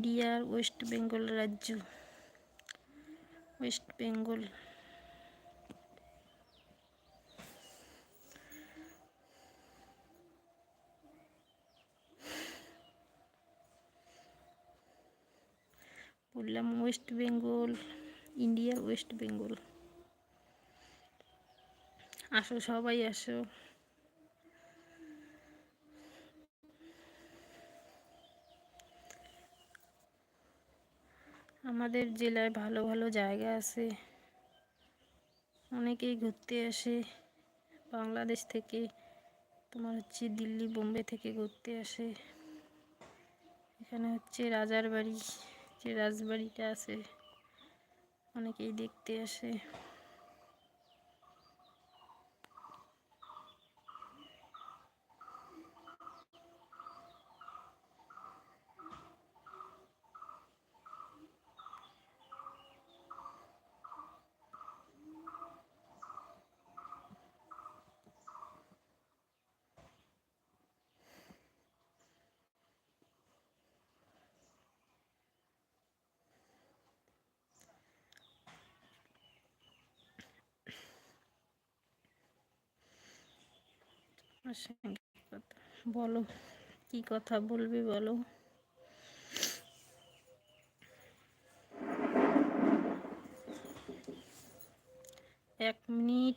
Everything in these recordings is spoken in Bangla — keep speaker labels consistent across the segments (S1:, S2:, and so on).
S1: ইন্ডিয়ার ওয়েস্ট বেঙ্গল রাজ্য। ওয়েস্ট বেঙ্গল। বললাম ওয়েস্ট বেঙ্গল ইন্ডিয়ার ওয়েস্ট বেঙ্গল। আসো সবাই, আসো। আমাদের জেলায় ভালো ভালো জায়গা আছে। অনেকেই ঘুরতে আসে। বাংলাদেশ থেকে তোমার হচ্ছে দিল্লি, বোম্বে থেকে ঘুরতে আসে। এখানে হচ্ছে রাজার বাড়ি, যে রাজবাড়িটা আছে, অনেকেই দেখতে আসে। বলো কি কথা বলবি বলো? এক মিনিট।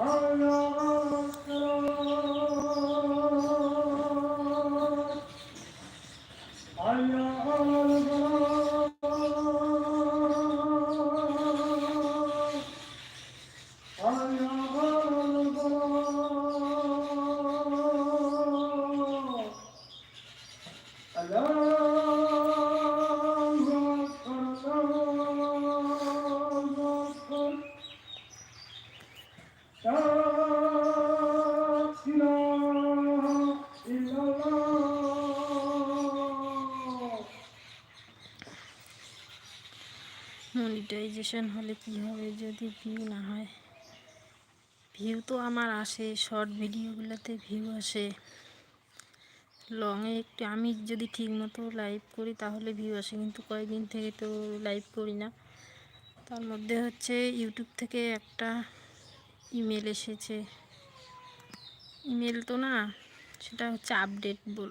S2: Allah
S1: মনিটাইজেশন হলে কি হবে যদি ভিউ না হয়? ভিউ তো আমার আসে শর্ট ভিডিওগুলোতে ভিউ আসে। লংয়ে একটু আমি যদি ঠিক মতো লাইভ করি তাহলে ভিউ আসে, কিন্তু কয়েকদিন থেকে তো লাইভ করি না। তার মধ্যে হচ্ছে ইউটিউব থেকে একটা ইমেল এসেছে। ইমেল তো না, সেটা হচ্ছে আপডেট বল,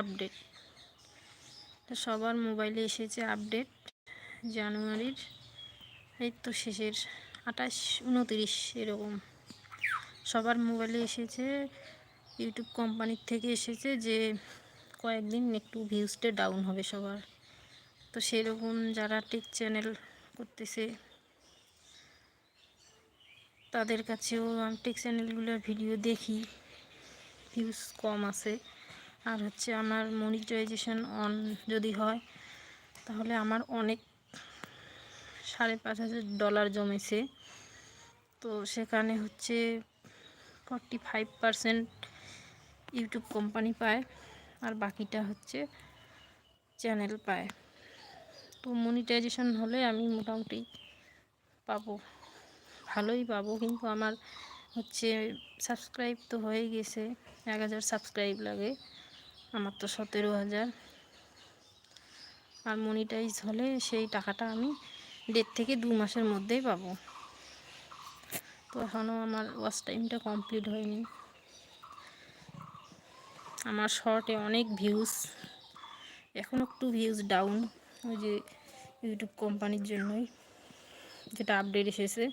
S1: আপডেট। সবার মোবাইলে এসেছে আপডেট জানুয়ারির, এই তো শেষের আঠাশ, উনতিরিশ এরকম। সবার মোবাইলে এসেছে, ইউটিউব কোম্পানির থেকে এসেছে যে কয়েকদিন একটু ভিউজটা ডাউন হবে সবার। তো সেরকম যারা টেক চ্যানেল করতেছে তাদের কাছেও টেক চ্যানেলগুলোর ভিডিও দেখি। ভিউজ কম আছে। আর হচ্ছে আমার মনিটাইজেশন অন যদি হয়, তাহলে আমার অনেক সাড়ে পাঁচ হাজার ডলার জমেছে। তো সেখানে হচ্ছে forty five percent YouTube company পায়, আর বাকিটা হচ্ছে চ্যানেল পায়। তো মনিটাইজেশন হলে আমি মোটামুটি পাবো। ভালোই পাবো। কিন্তু আমার হচ্ছে সাবস্ক্রাইব তো হয়ে গেছে, এক হাজার সাবস্ক্রাইব লাগে, আমার তো সতেরো হাজার। আর মনিটাইজ হলে সেই টাকাটা আমি দেড় থেকে দু মাসের মধ্যেই পাবো। তো এখনও আমার ওয়াচ টাইমটা কমপ্লিট হয়নি। আমার শর্টে অনেক ভিউজ এখন একটু ভিউজ ডাউন ওই যে ইউটিউব কোম্পানির জন্যই, যেটা আপডেট এসেছে।